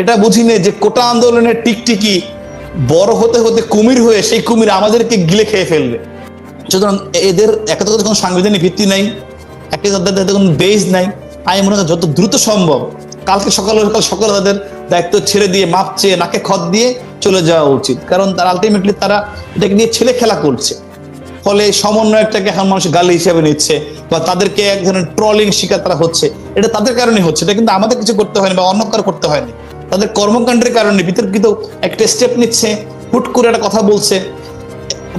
এটা বুঝি বুঝিনে যে কোটা আন্দোলনের টিকটিকি বড় হতে হতে কুমির হয়ে সেই কুমির আমাদেরকে গিলে খেয়ে ফেলবে। সুতরাং এদের একটা কোনো সাংবিধানিক ভিত্তি নাই, একটা তাদের কোনো বেজ নাই। আমি মনে করি যত দ্রুত সম্ভব, কালকে সকাল সকাল সকালে তাদের দায়িত্ব ছেড়ে দিয়ে, মাপ চেয়ে, নাকে খত দিয়ে চলে যাওয়া উচিত। কারণ তারা আলটিমেটলি তারা এটাকে নিয়ে ছেলে খেলা করছে। ফলে সমন্বয়টাকে এখন মানুষ গালি হিসেবে নিচ্ছে বা তাদেরকে এক ধরনের ট্রলিং শিকার তারা হচ্ছে। এটা তাদের কারণে হচ্ছে, এটা কিন্তু আমাদের কিছু করতে হয়নি বা অন্য কারও করতে হয়নি। তাদের কর্মকাণ্ডের কারণে বিতর্কিত একটা স্টেপ নিচ্ছে, হুট করে একটা কথা বলছে।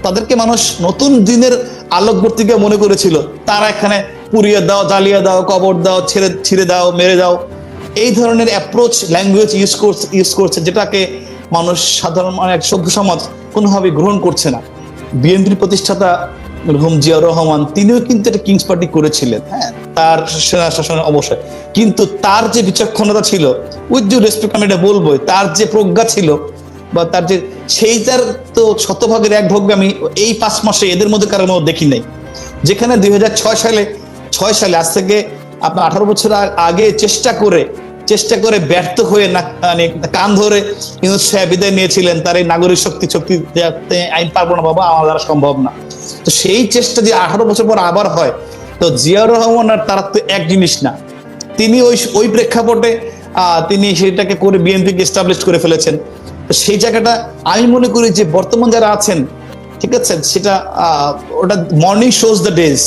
তাদেরকে মানুষ নতুন দিনের আলোকবর্তীকে মনে করেছিল, তারা এখানে পুড়িয়ে দাও, জ্বালিয়ে দাও, কবর দাও, ছেড়ে, ছিঁড়ে দাও, মেরে দাও। এই ধরনের অ্যাপ্রোচ ল্যাঙ্গুয়েজ ইউজ করছে ইউজ করছে, যেটাকে মানুষ সাধারণ মানে এক সভ্য সমাজ কোনোভাবে গ্রহণ করছে না। বিএনপির প্রতিষ্ঠাতা মরহুম জিয়াউর রহমান, তিনিও কিন্তু এটা কিংস পার্টি করেছিলেন। হ্যাঁ তার সেনা শাসনের অবশ্যই কিন্তু তার যে বিচক্ষণতা ছিল, উইথ ডিউ রেসপেক্ট আমি এটা বলবোই, তার যে প্রজ্ঞা ছিল, বা তার যে সেই তার তো শতভাগের এক ভাগ আমি এই পাঁচ মাসে এদের মধ্যে কারোর মধ্যে দেখি নাই। যেখানে দুই হাজার ছয় সালে ছয় সালে, আজ থেকে আপনার আঠারো বছর আগে চেষ্টা করে চেষ্টা করে ব্যর্থ হয়ে না মানে কান ধরে ইউনুস সাহেব বিদায় নিয়েছিলেন, তার এই নাগরিক শক্তি শক্তি আইন পারব না বাবা, আমার দ্বারা সম্ভব না। তো সেই চেষ্টা যে আঠারো বছর পর আবার হয় তো জিয়াউর রহমান আর তারা তো এক জিনিস না। তিনি ওই ওই প্রেক্ষাপটে তিনি সেটাকে করে বিএনপিকে এস্টাবলিশ করে ফেলেছেন। সেই জায়গাটা আমি মনে করি যে বর্তমান যারা আছেন, ঠিক আছে, সেটা ওটা মর্নিং শোজ দ্য ডেজ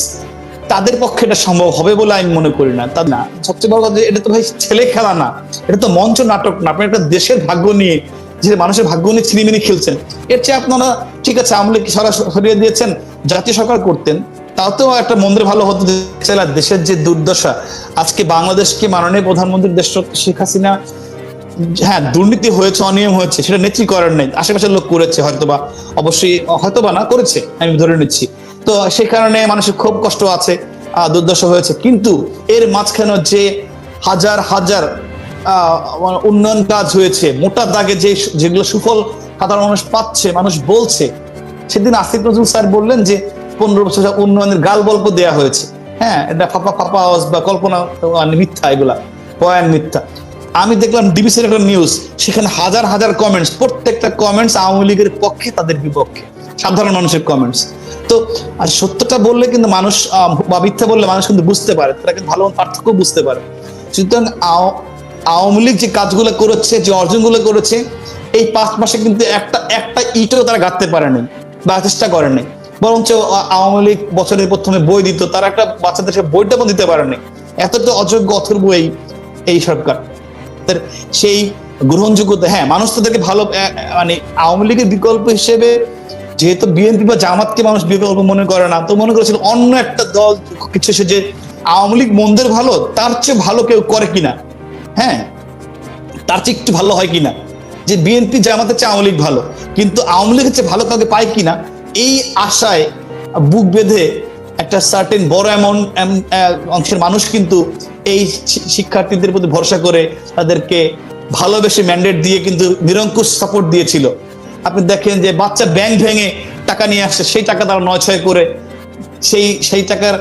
তাদের পক্ষে এটা সম্ভব হবে বলে আমি মনে করি না। তা না, সবচেয়ে বড় কথা এটা তো ভাই ছেলে খেলা না। এটা তো মঞ্চ নাটক না। আপনি একটা দেশের ভাগ্য নিয়ে, যে মানুষের ভাগ্য নিয়ে ছিনিমিনি খেলছেন, এর চেয়ে আপনারা, ঠিক আছে, আমলে সরাসরি দিয়েছেন? জাতীয় সরকার করতেন। তাতেও একটা মন্দির ভালো হতো দেশের যে দুর্দশা, আজকে বাংলাদেশকে মাননীয় প্রধানমন্ত্রীর দেশ শেখ হাসিনা হ্যাঁ দুর্নীতি হয়েছে, অনিয়ম হয়েছে, সেটা নেত্রী করার নেই, আশেপাশের লোক করেছে হয়তোবা, অবশ্যই হয়তোবা না, করেছে, আমি ধরে নিচ্ছি। তো সেই কারণে মানুষের খুব কষ্ট আছে দুর্দশা হয়েছে। কিন্তু এর মাঝখানে যে হাজার হাজার উন্নয়ন কাজ হয়েছে, মোটা দাগে যে যেগুলো সুফল সাধারণ মানুষ পাচ্ছে, মানুষ বলছে, সেদিন আসিফ নজরুল স্যার বললেন যে পনেরো বছর উন্নয়নের গাল গল্প দেওয়া হয়েছে। হ্যাঁ এটা ফাপা ফাপা বা কল্পনা মিথ্যা এগুলা বয়ান মিথ্যা। আমি দেখলাম ডিবিসির একটা নিউজ সেখানে হাজার হাজার কমেন্টস প্রত্যেকটা কমেন্টস আওয়ামী লীগের পক্ষে, তাদের বিপক্ষে। সাধারণ মানুষের কমেন্টস তো, আর সত্যটা বললে কিন্তু মানুষ বা মিথ্যা বললে মানুষ কিন্তু বুঝতে পারে, তারা কিন্তু ভালো পার্থক্য বুঝতে পারে। সুতরাং আওয়ামী লীগ যে কাজগুলো করেছে, যে অর্জনগুলো করেছে, এই পাঁচ মাসে কিন্তু একটা একটা ইটও তারা গাঁথতে পারেনি, বা চেষ্টা করেনি। বরঞ্চ আওয়ামী লীগ বছরের প্রথমে বই দিত, তারা একটা বাচ্চাদের সে বইটা দিতে পারেনি। এতটা অযোগ্য, অথর্ব এই এই সরকার। সেই গ্রহণযোগ্যতা হ্যাঁ মানুষ তাদেরকে ভালো মানে আওয়ামী লীগের বিকল্প হিসেবে যেহেতু বিএনপি বা জামাতকে মানুষ বিকল্প মনে করে না, তো মনে করেছিল অন্য একটা দল কিছু এসে যে আওয়ামী লীগ মন্দের ভালো, তার চেয়ে ভালো কেউ করে কিনা। হ্যাঁ তার চেয়ে একটু ভালো হয় কিনা। যে বিএনপি জামাতের চেয়ে আওয়ামী লীগ ভালো, কিন্তু আওয়ামী লীগের চেয়ে ভালো কাউকে পায় কিনা এই আশায় বুক বেঁধে একটা সার্টেন বড় এমন অংশের মানুষ কিন্তু এই শিক্ষার্থীদের প্রতি ভরসা করে তাদেরকে ভালোবেসে ম্যান্ডেট দিয়ে কিন্তু নিরঙ্কুশ সাপোর্ট দিয়েছিল। আপনি দেখেন যে বাচ্চা ব্যাংক ভেঙে টাকা নিয়ে আসছে, সেই টাকা তারা নয় ছয় করে সেই সেই টাকার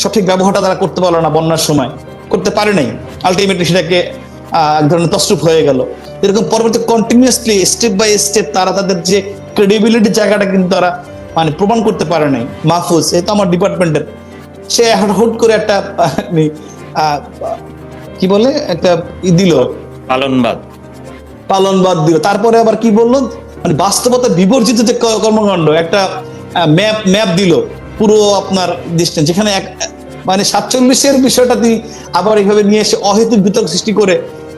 সঠিক ব্যবহারটা তারা করতে পারল না বন্যার সময়। করতে পারে নাই। আলটিমেটলি সেটাকে এক ধরনের তসরূপ হয়ে গেল। এরকম পরবর্তী কন্টিনিউয়াসলি স্টেপ বাই স্টেপ তারা তাদের যে ক্রেডিবিলিটি জায়গাটা কিন্তু তারা মানে প্রমাণ করতে পারে নাই মাহফুজ এই তো আমার ডিপার্টমেন্টের। সে এখন হুট করে একটা আহ, কি বলে একটা ই দিল। পালনবাদ। পালন বাদ দিল। তারপরে আবার কি বলল? মানে বাস্তবতা বিবর্জিত যে কর্মকাণ্ড একটা ম্যাপ ম্যাপ দিল পুরো আপনার ডিস্টেন্স যেখানে এক মানে সাতচল্লিশের বিষয়টা তিনি আবার এইভাবে নিয়ে এসে অহেতুক বিতর্ক সৃষ্টি করে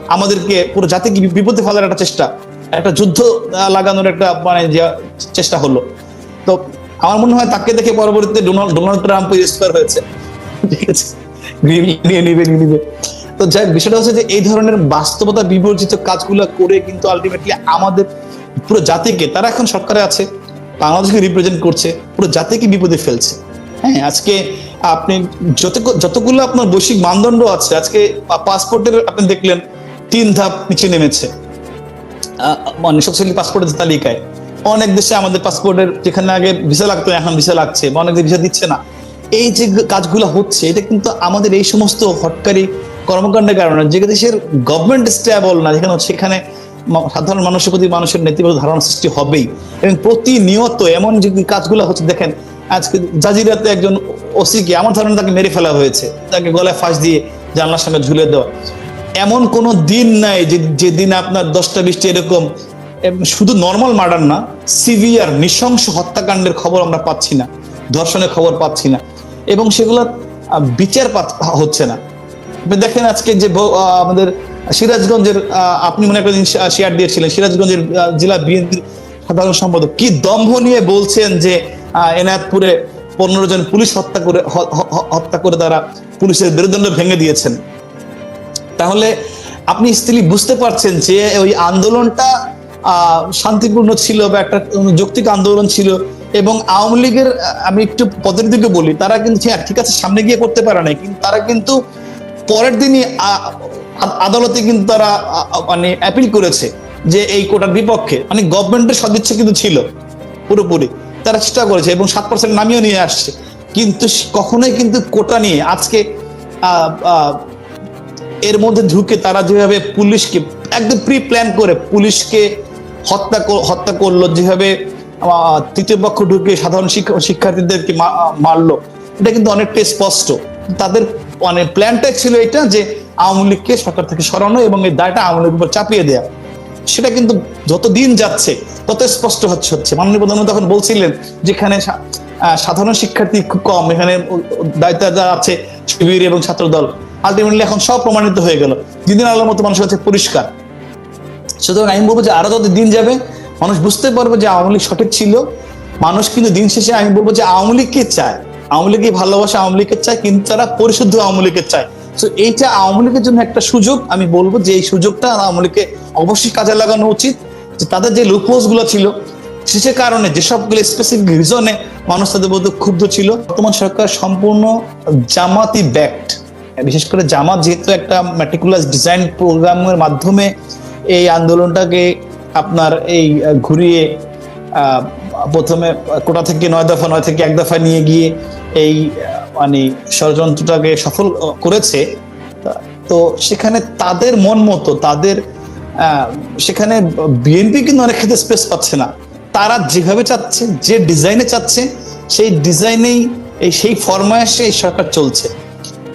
আমাদেরকে পুরো জাতিকে বিপদে ফেলার একটা চেষ্টা একটা যুদ্ধ লাগানোর একটা মানে যে চেষ্টা হলো। তো আমার মনে হয় তাকে দেখে পরবর্তীতে ডোনাল্ড ডোনাল্ড ট্রাম্প ইন্সপায়ার হয়েছে। ঠিক আছে? নিয়ে নিবে নিয়ে নিবে। তো যাই বিষয়টা হচ্ছে যে এই ধরনের বাস্তবতা বিবর্জিত কাজগুলো করে কিন্তু আলটিমেটলি আমাদের পুরো জাতিকে, তারা এখন সরকারে আছে, বাংলাদেশকে রিপ্রেজেন্ট করছে, পুরো জাতিকে বিপদে ফেলছে। হ্যাঁ আজকে আপনি যত, যতগুলো আপনার বৈশ্বিক মানদণ্ড আছে, আজকে পাসপোর্টের আপনি দেখলেন, তিন ধাপ নিচে নেমেছে। মানে শক্তিশালী পাসপোর্টের তালিকায়। অনেক দেশে আমাদের পাসপোর্টের যেখানে আগে ভিসা লাগতো, এখন ভিসা লাগছে বা অনেক ভিসা দিচ্ছে না। এই যে কাজগুলো হচ্ছে, এটা কিন্তু আমাদের এই সমস্ত হটকারী কর্মকাণ্ডের কারণে, যে দেশের গভর্নমেন্ট স্টেবল না, যেখানে সেখানে সাধারণ মানুষের প্রতি মানুষের নেতিবাচক ধারণা সৃষ্টি হবেই। এবং প্রতিনিয়ত এমন যে কাজগুলো হচ্ছে, দেখেন, আজকে জাজিরাতে একজন ওসিকে আমার ধারণা তাকে মেরে ফেলা হয়েছে। তাকে গলায় ফাঁস দিয়ে জানলার সঙ্গে ঝুলে দেওয়া। এমন কোনো দিন নাই যে, যেদিন আপনার দশটা, বিশটা এরকম শুধু নর্মাল মার্ডার না সিভিয়ার নৃশংস হত্যাকাণ্ডের খবর আমরা পাচ্ছি না, ধর্ষণের খবর পাচ্ছি না, এবং সেগুলো বিচার হচ্ছে না। দেখেন আজকে যে আমাদের সিরাজগঞ্জের আপনি মনে করেন শেয়ার দিয়েছিলেন, সিরাজগঞ্জের জেলা বিএনপির সাধারণ সম্পাদক কি দম্ভ নিয়ে বলছেন যে এনায়তপুরে পনেরো জন পুলিশ হত্যা করে হত্যা করে তারা পুলিশের মেরুদণ্ড ভেঙে দিয়েছেন। তাহলে আপনি স্ত্রী বুঝতে পারছেন যে ওই আন্দোলনটা শান্তিপূর্ণ ছিল বা একটা যৌক্তিক আন্দোলন ছিল এবং আওয়ামী লীগের আমি একটু পদের দিকে বলি তারা কিন্তু হ্যাঁ, ঠিক আছে সামনে গিয়ে করতে পারে নাই কিন্তু তারা কিন্তু পরের দিনই আদালতে কিন্তু তারা মানে অ্যাপিল করেছে যে এই কোটার বিপক্ষে মানে গভর্নমেন্টের সদিচ্ছা কিন্তু ছিল পুরোপুরি তারা চেষ্টা করেছে এবং সাত পার্সেন্ট নামিয়েও নিয়ে আসছে কিন্তু কখনোই কিন্তু কোটা নিয়ে আজকে এর মধ্যে ঢুকে তারা যেভাবে পুলিশকে একদম প্রি প্ল্যান করে পুলিশকে হত্যা হত্যা করল, যেভাবে তৃতীয় পক্ষ ঢুকে সাধারণ শিক্ষা- শিক্ষার্থীদেরকে মারলো, এটা কিন্তু অনেকটাই স্পষ্ট। তাদের মানে প্ল্যানটাই ছিল এটা যে আওয়ামী লীগকে সরকার থেকে সরানো এবং এই দায়টা আওয়ামী লীগের উপর চাপিয়ে দেওয়া সেটা কিন্তু যত দিন যাচ্ছে, তত স্পষ্ট হচ্ছে হচ্ছে। মাননীয় প্রধানমন্ত্রী তখন বলছিলেন যেখানে সাধারণ শিক্ষার্থী খুব কম, এখানে দায়িত্ব যারা আছে, শিবির এবং ছাত্রদল আলটিমেটলি এখন সব প্রমাণিত হয়ে গেল। দিদিন আলোর মতো মানুষের কাছে পরিষ্কার। সুতরাং আমি বলব যে আরও যত দিন যাবে, মানুষ বুঝতে পারবে যে আওয়ামী লীগ সঠিক ছিল। মানুষ কিন্তু দিন শেষে আমি বলব যে আওয়ামী লীগকে চায়। আওয়ামী লীগকে ভালোবাসে আওয়ামী লীগকে চায়, কিন্তু তারা পরিশুদ্ধ আওয়ামী লীগকে চায়। তো এইটা আওয়ামী লীগের জন্য একটা সুযোগ। আমি বলব যে এই সুযোগটা আওয়ামী লীগকে অবশ্যই কাজে লাগানো উচিত। যে তাদের যে লুপোজগুলো ছিল, সে কারণে যেসবগুলো স্পেসিফিক রিজনে মানুষ তাদের মধ্যে ক্ষুব্ধ ছিল। বর্তমান সরকার সম্পূর্ণ জামাতি ব্যাক্ট বিশেষ করে জামাত যেহেতু একটা ম্যাটিকুলাস ডিজাইন প্রোগ্রামের মাধ্যমে এই আন্দোলনটাকে আপনার এই ঘুরিয়ে প্রথমে কোটা থেকে নয় দফা, নয় থেকে এক দফা নিয়ে গিয়ে এই মানে ষড়যন্ত্রটাকে সফল করেছে। তো সেখানে তাদের মন মতো, তাদের সেখানে বিএনপি কিন্তু অনেক ক্ষেত্রে স্পেস পাচ্ছে না। তারা যেভাবে চাচ্ছে, যে ডিজাইনে চাচ্ছে, সেই ডিজাইনেই এই, সেই ফরমায়েশে এই সরকার চলছে।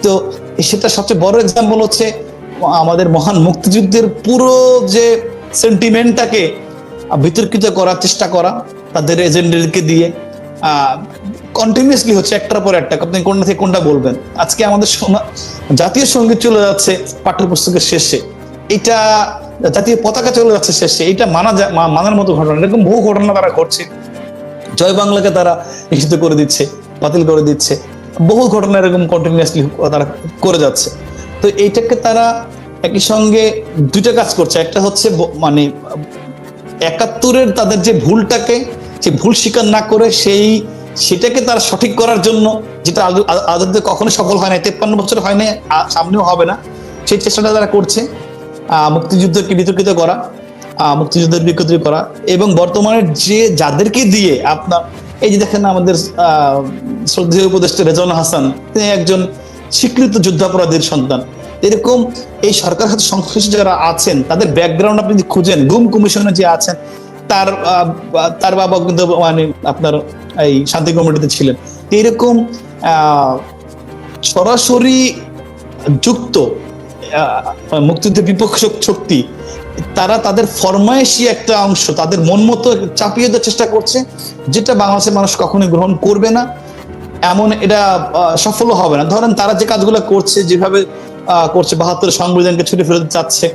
তো সেটা সবচেয়ে বড় এক্সাম্পল হচ্ছে আমাদের মহান মুক্তিযুদ্ধের পুরো যে সেন্টিমেন্টটাকে বিতর্কিত করার চেষ্টা করা, তাদের এজেন্ডারকে দিয়ে কন্টিনিউসলি হচ্ছে একটার পর একটা। আপনি কোনটা থেকে কোনটা বলবেন? আজকে আমাদের জাতীয় সংগীত চলে যাচ্ছে পাঠ্যপুস্তকের শেষে। এটা জাতীয় পতাকা চলে যাচ্ছে শেষে। এটা মানা মানার মতো ঘটনা এরকম বহু ঘটনা তারা ঘটছে। জয় বাংলাকে তারা নিষিদ্ধ করে দিচ্ছে, বাতিল করে দিচ্ছে। বহু ঘটনা এরকম কন্টিনিউয়াসলি তারা করে যাচ্ছে। তো এইটাকে তারা একই সঙ্গে দুইটা কাজ করছে। একটা হচ্ছে মানে একাত্তরের তাদের যে ভুলটাকে যে ভুল স্বীকার না করে সেই সেটাকে তারা সঠিক করার জন্য যেটা আদৌ- আ- কখনো সফল হয় না তেপ্পান্ন বছর হয় না সামনেও হবে না। সেই চেষ্টাটা তারা করছে মুক্তিযুদ্ধকে বিতর্কিত করা মুক্তিযুদ্ধের বিকৃতি করা এবং বর্তমানে যে যাদেরকে দিয়ে আপনার এই যে দেখেন আমাদের আহ, শ্রদ্ধেয় উপদেষ্টা রেজাউল হাসান তিনি একজন স্বীকৃত যুদ্ধাপরাধীর সন্তান। এরকম এই সরকার সাথে সংশ্লিষ্ট যারা আছেন, তাদের ব্যাকগ্রাউন্ড আপনি খুঁজেন, গুম কমিশনে যে আছেন, তার তার বাবা কিন্তু মানে আপনার এই শান্তি কমিটিতে ছিলেন। এরকম সরাসরি যুক্ত মুক্তিযুদ্ধের বিপক্ষ শক্তি, তারা তাদের ফরমায়েশি একটা অংশ, তাদের মন মতো চাপিয়ে দেওয়ার চেষ্টা করছে, যেটা বাংলাদেশের মানুষ কখনোই গ্রহণ করবে না। এমন এটা আহ, সফলও হবে না। ধরেন তারা যে কাজগুলো করছে যেভাবে করছে বাহাত্তর সংবিধানকে ছুটে ফেরত চাচ্ছে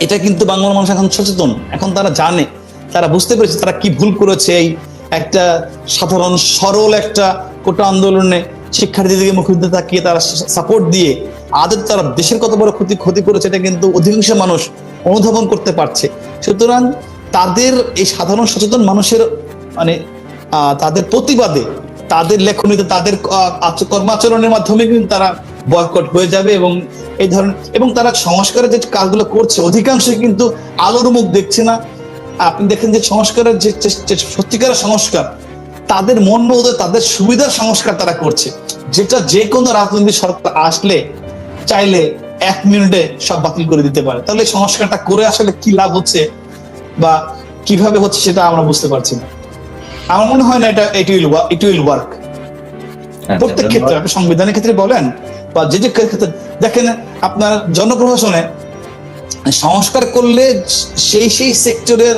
এটা কিন্তু বাংলার মানুষ এখন সচেতন। এখন তারা জানে তারা বুঝতে পেরেছে তারা কি ভুল করেছে এই একটা সাধারণ সরল একটা কোটা আন্দোলনে শিক্ষার্থীদেরকে মুখোমুখি তাকিয়ে তারা সাপোর্ট দিয়ে আদৌ তারা দেশের কত বড় ক্ষতি ক্ষতি করেছে এটা কিন্তু অধিকাংশ মানুষ অনুধাবন করতে পারছে। সুতরাং তাদের এই সাধারণ সচেতন মানুষের মানে তাদের প্রতিবাদে তাদের লেখনীতে তাদের কর্মাচরণের মাধ্যমে কিন্তু তারা বয়কট হয়ে যাবে এবং এই ধরনের, এবং তারা সংস্কারের যে কাজগুলো করছে, অধিকাংশই কিন্তু আলোর মুখ দেখছে না। আপনি দেখেন যে সংস্কারের যে সত্যিকারের সংস্কার, তাদের মন মতো তাদের সুবিধার সংস্কার তারা করছে। যেটা যে কোনো রাজনৈতিক সরকার আসলে চাইলে এক মিনিটে সব বাতিল করে দিতে পারে। তাহলে সংস্কারটা করে আসলে কি লাভ হচ্ছে বা কীভাবে হচ্ছে সেটা আমরা বুঝতে পারছি না। আমার মনে হয় না এটা it will it will work প্রত্যেক ক্ষেত্রে আপনি সংবিধানের ক্ষেত্রে বলেন বা যে যে ক্ষেত্রে দেখেন আপনার জনপ্রশাসনে সংস্কার করলে সেই সেই সেক্টরের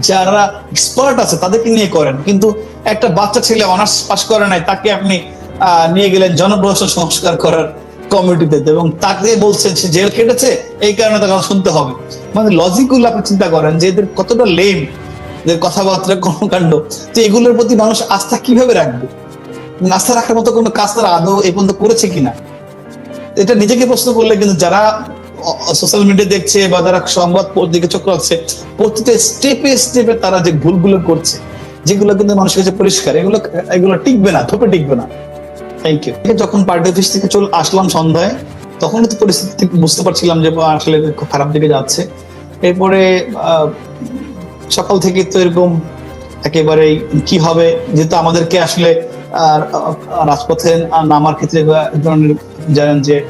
যারা এক্সপার্ট আছে তাদেরকে নিয়ে করেন। কিন্তু একটা বাচ্চা ছেলে অনার্স পাস করে নাই তাকে আপনি আহ, নিয়ে গেলেন জনপ্রশাসন সংস্কার করার কমিটিতে। এবং তাকে বলছেন সে জেল কেটেছে এই কারণে তাকে শুনতে হবে। মানে লজিকগুলো আপনি চিন্তা করেন যে এদের কতটা লেম এদের কথাবার্তা, কর্মকাণ্ড, তো এগুলোর প্রতি মানুষ আস্থা কীভাবে রাখবে? আস্থা রাখার মতো কোনো কাজ তারা আদৌ এই পর্যন্ত করেছে কিনা? এটা নিজেকে প্রশ্ন করলে কিন্তু যারা সোশ্যাল মিডিয়া দেখছে বা যারা সংবাদ দিকে চোখ রাখছে, প্রতিটা স্টেপে স্টেপে তারা যে ভুলগুলো করছে, যেগুলো কিন্তু মানুষের কাছে পরিষ্কার, এগুলো এগুলো টিকবে না থোপে টিকবে না। থ্যাংক ইউ যখন পার্টি অফিস থেকে চলে, আসলাম সন্ধ্যায়, তখন তো পরিস্থিতি বুঝতে পারছিলাম যে, আসলে খুব খারাপ দিকে যাচ্ছে। এরপরে সকাল থেকে তো এরকম একেবারে কি হবে? যেহেতু আমাদেরকে আসলে রাজপথে নামার ক্ষেত্রে ধরনের জানেন যে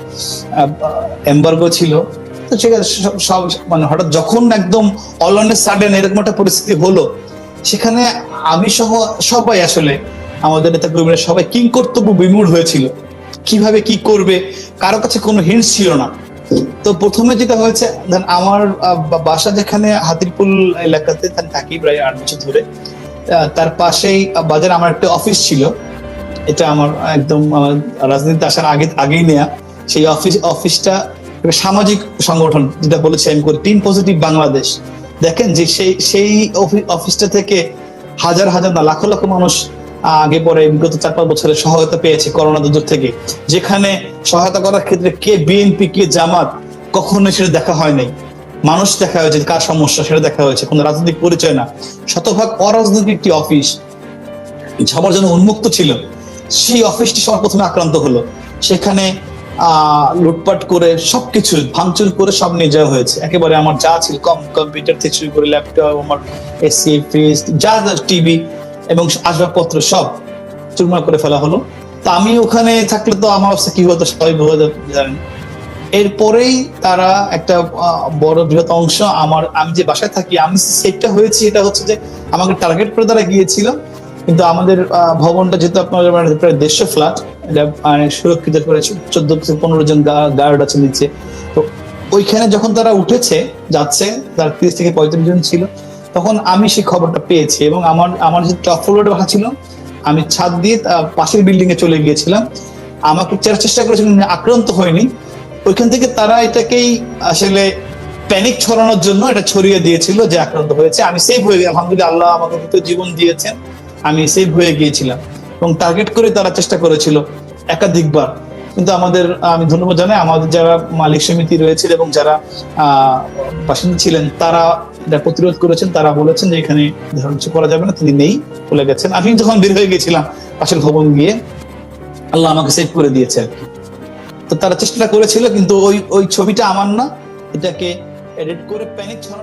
এম্বার্গো ছিল, তো আছে সব- মানে হঠাৎ যখন একদম অল অন সাডেন এরকম একটা পরিস্থিতি হলো, সেখানে আমি সহ সবাই আসলে, আমাদের নেতা কর্মীরা সবাই কিং কর্তব্য বিমূঢ় হয়েছিল। কীভাবে কি করবে? কারও কাছে কোনো হিন্টস ছিল না। তো প্রথমে যেটা হয়েছে দেন আমার বাসা যেখানে হাতিরপুল এলাকাতে থাকি প্রায় আট বছর ধরে তার পাশেই বাজারে আমার একটা অফিস ছিল। এটা আমার একদম রাজনীতিতে আসার আগে, আগেই নেয়া। সেই অফিস, অফিসটা সামাজিক সংগঠন, যেটা বলেছি আমি করি, টিম পজিটিভ বাংলাদেশ। দেখেন যে সেই সেই অফিসটা থেকে হাজার হাজার না, লাখো লাখো মানুষ আগে পরে বিগত চার পাঁচ বছরের সহায়তা পেয়েছে করোনা দুর্যোগ থেকে। যেখানে সহায়তা করার ক্ষেত্রে কে বিএনপি, কে জামাত কখনো সেটা দেখা হয় নাই। মানুষ দেখা হয়েছে কার সমস্যা সেটা দেখা হয়েছে, কোনো রাজনৈতিক পরিচয় না। শতভাগ অরাজনৈতিক একটি অফিস সবার জন্য উন্মুক্ত ছিল। সেই অফিসটি সবার প্রথমে আক্রান্ত হলো। সেখানে লুটপাট করে সবকিছু, ভাঙচুর করে সব নিয়ে যাওয়া হয়েছে। একেবারে আমার যা ছিল, কম, কম্পিউটার থেকে শুরু করে ল্যাপটপ, আমার এসি, ফ্রিজ, যা যা টিভি এবং আসবাবপত্র সব চুরমার করে ফেলা হলো। তা আমি ওখানে থাকলে তো আমার অবস্থা কি হতো, সবাই বুঝে জানেন। এরপরেই তারা একটা বড় বৃহৎ অংশ আমার, আমি যে বাসায় থাকি, আমি সেটটা হয়েছি, এটা হচ্ছে যে আমাকে টার্গেট করে তারা গিয়েছিল। কিন্তু আমাদের ভবনটা যেহেতু আপনার প্রায় দেড়শো ফ্ল্যাট মানে সুরক্ষিত করে চোদ্দ থেকে পনেরো জন গার্ড আছে নিচে। তো ওইখানে যখন তারা উঠেছে, যাচ্ছে, তার তিরিশ থেকে পঁয়ত্রিশ জন ছিল, তখন আমি সেই খবরটা পেয়েছি এবং আমার আমার যে টপ ফ্লোরে বাসা ছিল, আমি ছাদ দিয়ে পাশের বিল্ডিং এ চলে গিয়েছিলাম। আমাকে চেষ্টা করেছিলাম আক্রান্ত হয়নি। ওইখান থেকে তারা এটাকেই আসলে প্যানিক ছড়ানোর জন্য এটা ছড়িয়ে দিয়েছিল যে আক্রান্ত হয়েছে। আমি সেভ হয়ে গেলাম। আলহামদুলিল্লাহ আল্লাহ আমাকে তো জীবন দিয়েছেন। আমি সেভ হয়ে গিয়েছিলাম। এবং টার্গেট করে তারা চেষ্টা করেছিল একাধিকবার। কিন্তু আমাদের আমি ধন্যবাদ জানাই আমাদের যারা মালিক সমিতি রয়েছে এবং যারা আহ, বাসিন্দা ছিলেন তারা এটা প্রতিরোধ করেছেন। তারা বলেছেন যে এখানে ধরুন কিছু করা যাবে না তিনি নেই বলে গেছেন। আমি যখন বের হয়ে গেছিলাম পাশের ভবন গিয়ে আল্লাহ আমাকে সেভ করে দিয়েছে আর কি। তারা চেষ্টা করেছিল কিন্তু ওই ওই ছবিটা আমার না। এটাকে এডিট করে প্যানিক ছড়ানো